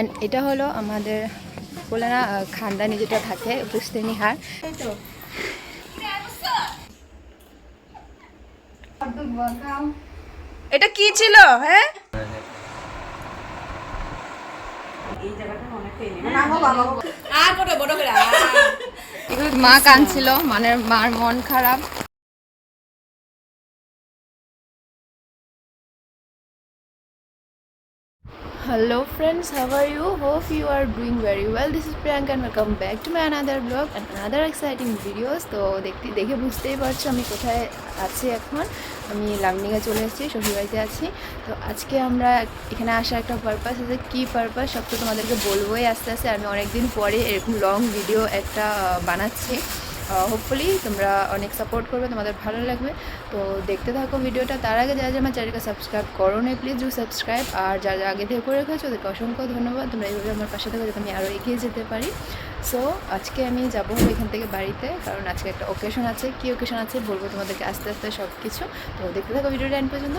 And এটা হলো আমাদের বলে না খানদানি যেটা থাকে পুস্তিনি হার। এটা কি ছিল হ্যাঁ? মা কাঁদছিল মানে মার মন খারাপ। Hello friends, how are you? Hope you are doing very well. This is Priyanka and welcome back to my another vlog and another exciting videos. তো দেখতে দেখে বুঝতেই পারছ আমি কোথায় আছি এখন আমি লামনিগা চলে এসেছি শ্বশুরবাড়িতে আছি তো আজকে আমরা এখানে আসার একটা পারপাস আছে কী পারপাস সব তো তোমাদেরকে বলবোই আস্তে আস্তে আমি অনেকদিন পরে এরকম লং ভিডিও একটা বানাচ্ছি হোপফুলি তোমরা অনেক সাপোর্ট করবে, তোমাদের ভালো লাগবে। তো দেখতে থাকো ভিডিওটা। তার আগে যারা আমার চ্যানেলকে সাবস্ক্রাইব করো না প্লিজ ডু সাবস্ক্রাইব আর যারা যারা আগে থেকে করে রেখেছো ওদেরকে অসংখ্য ধন্যবাদ। তোমরা এইভাবে আমার পাশে থাকো যাতে আমি আরও এগিয়ে যেতে পারি। সো আজকে আমি যাব এখান থেকে বাড়িতে, কারণ আজকে একটা ওকেশন আছে। কী ওকেশন আছে বলব তোমাদেরকে আস্তে আস্তে সব কিছু তো দেখতে থাকো ভিডিওটা এন্ড পর্যন্ত।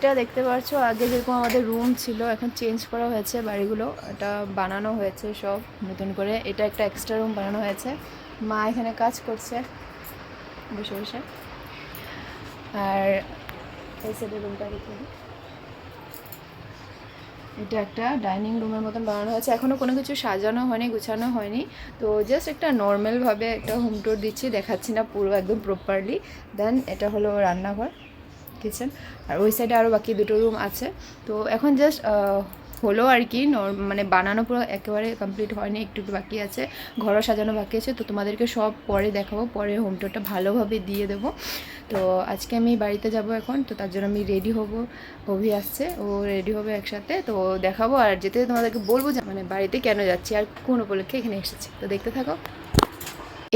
এটা দেখতে পাচ্ছ আগে যেরকম আমাদের রুম ছিল, এখন চেঞ্জ করা হয়েছে বাড়িগুলো। এটা বানানো হয়েছে সব নতুন করে। এটা একটা এক্সট্রা রুম বানানো হয়েছে। মা এখানে কাজ করছে। বসে বসে। আর এই সাইডের রুমটা দেখে। এটা একটা ডাইনিং রুমের মতন বানানো হয়েছে। এখনও কোনো কিছু সাজানো হয়নি, গুছানো হয়নি। তো জাস্ট একটা নর্মালভাবে একটা হোম টুর দিচ্ছি। দেখাচ্ছি না পুরো একদম প্রপারলি দেন এটা হলো রান্নাঘর। কিচেন আর ওই সাইডে আরও বাকি দুটো রুম আছে। তো এখন জাস্ট হলো আর কি। মানে বানানো পুরো একেবারে কমপ্লিট হয়নি, একটু একটু বাকি আছে। ঘরও সাজানো বাকি আছে। তো তোমাদেরকে সব পরে দেখাবো। পরে হোম টুরটা ভালোভাবে দিয়ে দেবো। তো আজকে আমি বাড়িতে যাব এখন। তো তার জন্য আমি রেডি হব। অভি আসছে। ও রেডি হবে একসাথে। তো দেখাবো। আর যেতে তোমাদেরকে বলব যে মানে বাড়িতে কেন যাচ্ছি? আর কোন উপলক্ষে এখানে এসেছি? তো দেখতে থাকো।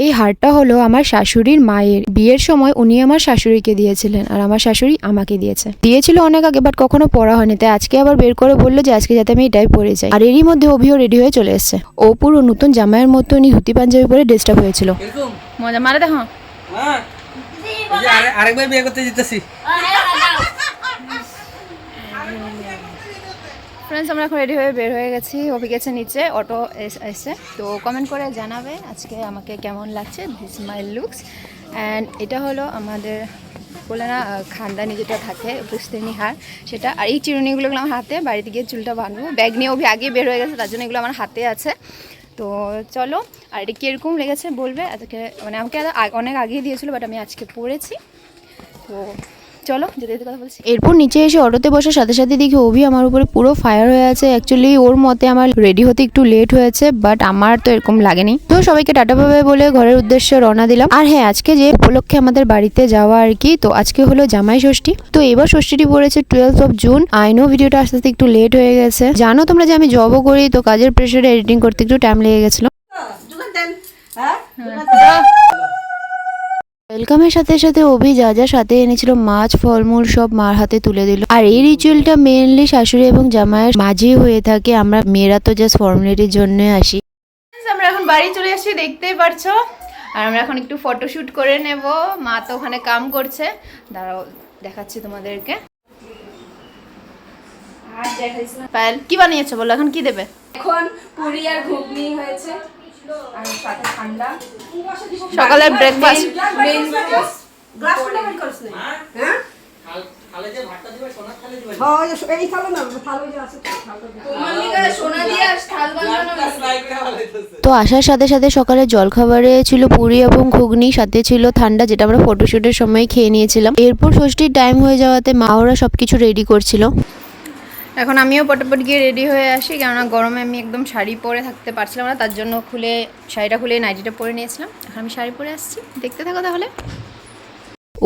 এই হারটা হলো আমার শাশুড়ির মায়ের। বিয়ের সময় উনি আমার শাশুড়িকে দিয়েছিলেন আর আমার শাশুড়ি আমাকে দিয়েছে। দিয়েছিল অনেক আগে বাট কখনো পড়া হয়নি। তাই আজকে আবার বের করে বলল যে আজকে যাতে আমি এটাই পরে যাই। আর এরই মধ্যে অভিও রেডি হয়ে চলে এসেছে। ও পুরো নতুন জামাইয়ের উনি ধুতি পাঞ্জাবি পরে ডিস্টার্ব হয়েছিল। মজা মারা দেখো। হ্যাঁ। আরেকবার বিয়ে করতে যেতেছি। ফ্রেন্ডস আমরা এখন রেডি হয়ে বের হয়ে গেছি। অভি গেছে নিচে অটো এস- তো কমেন্ট করে জানাবে আজকে আমাকে কেমন লাগছে দিস মাই লুকস অ্যান্ড এটা হলো আমাদের বলে না খানদানি যেটা থাকে পুস্তিনি হার। সেটা আর এই চিরুনিগুলো আমার হাতে, বাড়িতে গিয়ে চুলটা বাঁধবো। ব্যাগ নিয়ে অভি আগে বের হয়ে গেছে, তার জন্য এগুলো আমার হাতে আছে। তো চলো, আর এটা কীরকম লেগেছে বলবে? আজকে মানে আমাকে অনেক আগেই দিয়েছিলো বাট আমি আজকে পড়েছি তো চলো যেতে যেতে কথা বলছি। এরপর নিচে এসে অটোতে বসার সাথে সাথে দেখি অভি আমার উপরে পুরো ফায়ার হয়ে আছে। অ্যাকচুয়ালি ওর মতে আমার রেডি হতে একটু লেট হয়েছে বাট আমার তো এরকম লাগেনি। তো সবাইকে টাটা পাবে বলে ঘরের উদ্দেশ্যে রওনা দিলাম। আর হ্যাঁ আজকে যে উপলক্ষে আমাদের বাড়িতে যাওয়া আর কি তো আজকে হলো জামাই ষষ্ঠী। তো এবার ষষ্ঠীটি পড়েছে টুয়েলভ অফ জুন আইনো ভিডিওটা আসতে আসতে একটু লেট হয়ে গেছে। জানো তোমরা যে আমি জবও করি তো কাজের প্রেশারে এডিটিং করতে একটু টাইম লেগে গেছিল। হ্যাঁ? ওয়েলকামের সাথে সাথে অভি যা যা সাথে এনেছিল মাছ ফলমূল সব মার হাতে তুলে দিল। আর এই রিচুয়ালটা মেনলি শাশুড়ি এবং জামাইয়ের মাঝে হয়ে থাকে। আমরা মেয়েরা তো জাস্ট ফর্মালিটির জন্য আসি। আমরা এখন বাড়ি চলে আসছি দেখতেই পারছ। আর আমরা এখন একটু ফটোশুট করে নেব। মা তো ওখানে কাম করছে। দাঁড়াও দেখাচ্ছি তোমাদেরকে। পায়েল কি বানিয়েছো বলো এখন কি দেবে? এখন পুরি আর ঘুগনি হয়েছে। আর সাথে ঠান্ডা। সকালের ব্রেকফাস্ট গ্লাস বের করছ। হ্যাঁ? খালে যে ভাতটা দিবে সোনার থালে দিবে। হ্যাঁ এই থালো না থালো যে আছে তোমার লিগা সোনা দিয়ে থাল বানানো তো আসার সাথে সাথে সকালে জলখাবারে ছিল পুরি এবং ঘুগনি সাথে ছিল ঠান্ডা যেটা আমরা ফটোশুটের সময় খেয়ে নিয়েছিলাম। এরপর ষষ্ঠীর টাইম হয়ে যাওয়াতে মা ওরা সব কিছু রেডি করছিল। এখন আমিও পটপট গিয়ে রেডি হয়ে আসি, কেননা গরমে আমি একদম শাড়ি পরে থাকতে পারছিলাম না, তার জন্য খুলে, শাড়িটা খুলে নাইটিটা পরে নিয়েছিলাম। এখন আমি শাড়ি পরে আসছি। দেখতে থাকো তাহলে।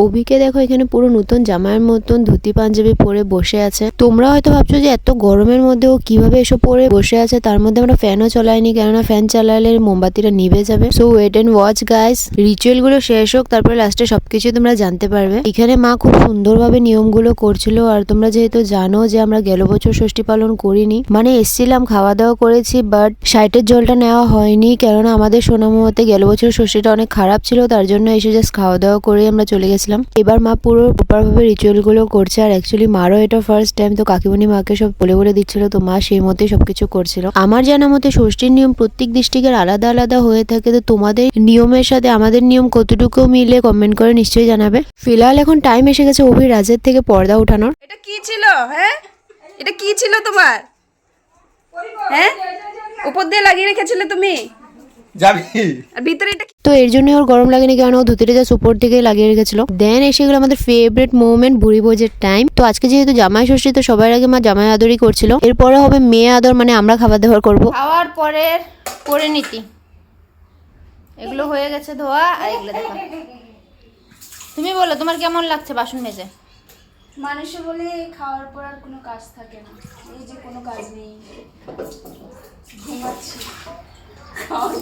অভিকে দেখো, এখানে পুরো নতুন জামার মতন ধুতি পাঞ্জাবি পরে বসে আছে। তোমরা হয়তো ভাবছ যে এত গরমের মধ্যে ও কীভাবে এসব পরে বসে আছে, তার মধ্যে আমরা ফ্যানও চালাইনি, কেননা ফ্যান চালালে মোমবাতিটা নিভে যাবে। So wait and watch guys রিচুয়ালগুলো শেষ হোক, তারপরে লাস্টে সবকিছু তোমরা জানতে পারবে। এখানে মা খুব সুন্দরভাবে নিয়মগুলো করছিল, আর তোমরা যেহেতু জানো যে আমরা গেল বছর ষষ্ঠী পালন করিনি মানে এসছিলাম খাওয়া দাওয়া করেছি বাট সাইটের জলটা নেওয়া হয়নি, কেননা আমাদের সোনামতে গেল বছর ষষ্ঠীটা অনেক খারাপ ছিল, তার জন্য এসে জাস্ট খাওয়া দাওয়া করে আমরা চলে গেছি। গেছিলাম এবার মা পুরো প্রপার ভাবে রিচুয়ালগুলো করছে আর অ্যাকচুয়ালি মারও এটা ফার্স্ট টাইম তো কাকিমণি মাকে সব বলে বলে দিচ্ছিল, তো মা সেই মতে সবকিছু করছিল। আমার জানা মতে ষষ্ঠীর নিয়ম প্রত্যেক ডিস্ট্রিক্টের আলাদা আলাদা হয়ে থাকে, তো তোমাদের নিয়মের সাথে আমাদের নিয়ম কতটুকু মিলে কমেন্ট করে নিশ্চয়ই জানাবে। ফিলহাল এখন টাইম এসে গেছে অভি রাজের থেকে পর্দা উঠানোর। এটা কি ছিল হ্যাঁ? এটা কি ছিল তোমার? হ্যাঁ? উপর দিয়ে লাগিয়ে রেখেছিলে তুমি? যাবি? ভিতরে এটা তো এর জন্য ওর গরম লাগেনি কারণ ও ধুতিটা যা উপর থেকে লাগিয়ে রেখেছিল। দেন এসে গেলো আমাদের ফেভারিট মোমেন্ট বুড়ি ভোজের টাইম তো আজকে যেহেতু জামাই ষষ্ঠী তো সবার আগে মা জামাই আদরই করছিল। এরপরে হবে মেয়ে আদর মানে আমরা খাবার দাবার করব। খাওয়ার পরের পরিণীতি এগুলো হয়ে গেছে ধোয়া আর এগুলো দেখো। তুমি বলো তোমার কেমন লাগছে বাসন মেজে? মানুষে বলে খাওয়ার পর আর কোনো কাজ থাকে না। এই যে কোনো কাজ নেই। ঘুমাচ্ছি।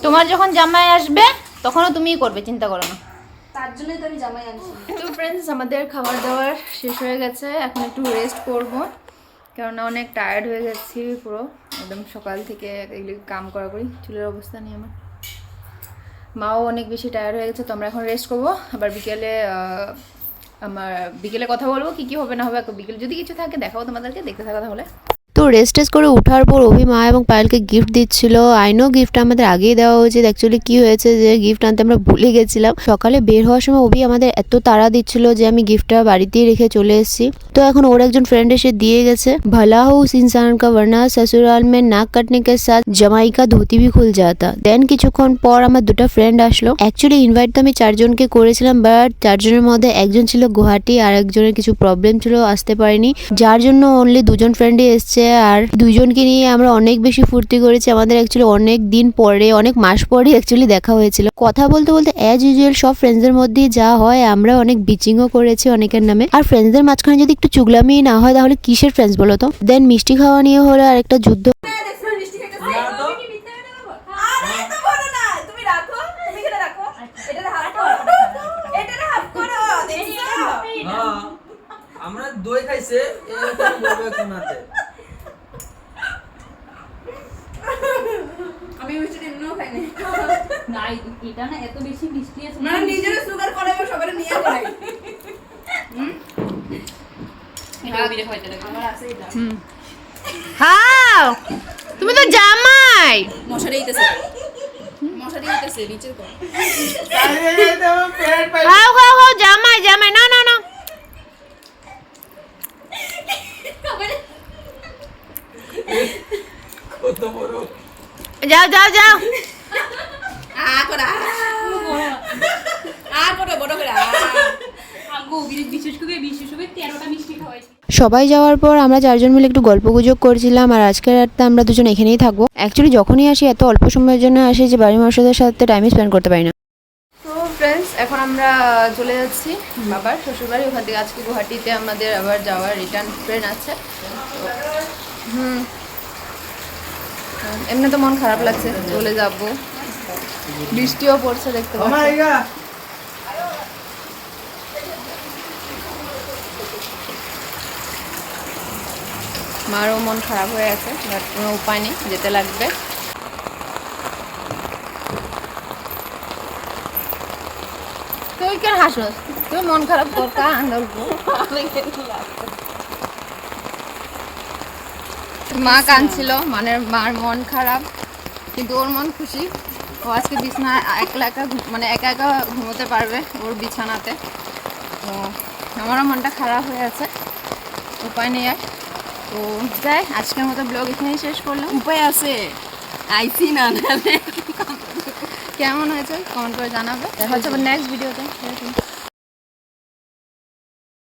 তোমার যখন জামাই আসবে তখনও তুমিই করবে চিন্তা করো না। তার জন্যই তো আমি জামাই আনছি। তো ফ্রেন্ডস আমাদের খাবার দাবার শেষ হয়ে গেছে। এখন একটু রেস্ট করব কেননা অনেক টায়ার্ড হয়ে গেছি পুরো। একদম সকাল থেকে এগুলি কাম করা করি চুলের অবস্থা নেই আমার। মাও অনেক বেশি টায়ার্ড হয়ে গেছে তো আমরা এখন রেস্ট করব। আবার বিকেলে আমার বিকেলে কথা বলব, কি কি হবে না হবে, বিকেলে যদি কিছু থাকে দেখাবো তোমাদেরকে, দেখতে থাকা তাহলে। তো রেস্ট টেস্ট করে ওঠার পর অভি মা এবং পায়েলকে গিফট দিচ্ছিল। আইনো গিফট আমাদের আগেই দেওয়া হয়েছে। অ্যাকচুয়ালি কি হয়েছে যে গিফট আনতে আমরা ভুলে গেছিলাম। সকালে বের হওয়ার সময় অভি আমাদের এত তাড়া দিচ্ছিল যে আমি গিফটটা বাড়িতেই রেখে চলে এসেছি। তো এখন ওর একজন ফ্রেন্ড এসে দিয়ে গেছে। ভালা হো উস ইনসান কা বর্ণা সসুরাল মে নাক কাটনে কে সাথ জামাইকা ধুতি ভি খুল যাতা দেন কিছুক্ষণ পর আমার দুটো ফ্রেন্ড আসলো। অ্যাকচুয়ালি ইনভাইট তো আমি চারজনকে করেছিলাম বাট চারজনের মধ্যে একজন ছিল গুয়াহাটি আর একজনের কিছু প্রবলেম ছিল, আসতে পারেনি। যার জন্য অনলি দুজন ফ্রেন্ডই এসছে। আর দুইজনকে নিয়ে আমরা অনেক বেশি ফুর্তি করেছি। আমাদের অ্যাকচুয়ালি অনেক দিন পরে, অনেক মাস পরে অ্যাকচুয়ালি দেখা হয়েছিল। কথা বলতে বলতে অ্যাজ ইউজুয়াল সব ফ্রেন্ডসদের মধ্যেই যা হয়, আমরা অনেক বিচিংও করেছি অনেকের নামে। আর ফ্রেন্ডসদের মাঝখানে যদি একটু চুগলামি না হয়, তাহলে কিসের ফ্রেন্ডস বলো তো? দেন মিষ্টি খাওয়া নিয়ে হলো আর একটা যুদ্ধ। হ্যাঁ আমরা দই খাইছে, এরকম বলবে কোনাতে আমি মিষ্টি এমনিও খাই না না এটা না এত বেশি মিষ্টি আছে। মানে নিজের সুগার করে সবাই নিয়ে করে আমার আছে এটা। হাও তুমি তো জামাই। মশারি দিতেছে। মশারি দিতেছে নিচে কর খাও খাও খাও জামাই জামাই না না না। যাও যাও যাও আ করা আ করো বড় করে আ। আঙ্গো বিশেষ করে বিশেষ করে তেরোটা মিষ্টি খাওয়াইছি সবাই যাওয়ার পর আমরা চারজন মিলে একটু গল্প গুজব করছিলাম আর আজকের রাতটা আমরা দুজন এখানেই থাকব। অ্যাকচুয়ালি যখনই আসি এত অল্প সময়ের জন্য আসি যে বাড়ির মানুষদের সাথে টাইম স্পেন্ড করতে পারি না। তো ফ্রেন্ডস এখন আমরা চলে যাচ্ছি বাবার শ্বশুরবাড়ি। ওখান থেকে আজকে গুয়াহাটিতে আমাদের আবার যাওয়ার রিটার্ন ট্রেন আছে। হুম। এমনি তো মন খারাপ লাগছে চলে যাব। বৃষ্টিও পড়ছে দেখতে পাচ্ছি। মারও মন খারাপ হয়ে আছে বাট কোনো উপায় নেই যেতে লাগবে। তুই কেন হাসোস? তুই মন খারাপ কর কা মা কাঁদছিল মানে মার মন খারাপ কিন্তু ওর মন খুশি। ও আজকে বিছানা একলা একা মানে একা একা ঘুমোতে পারবে ওর বিছানাতে। তো আমারও মনটা খারাপ হয়ে আছে উপায় নেই আর। তো যাই, আজকের মতো ব্লগ এখানেই শেষ করলাম। উপায় আছে। আইসি না কেমন হয়েছে? কমেন্ট করে জানাবে। দেখা হচ্ছে নেক্সট ভিডিওতে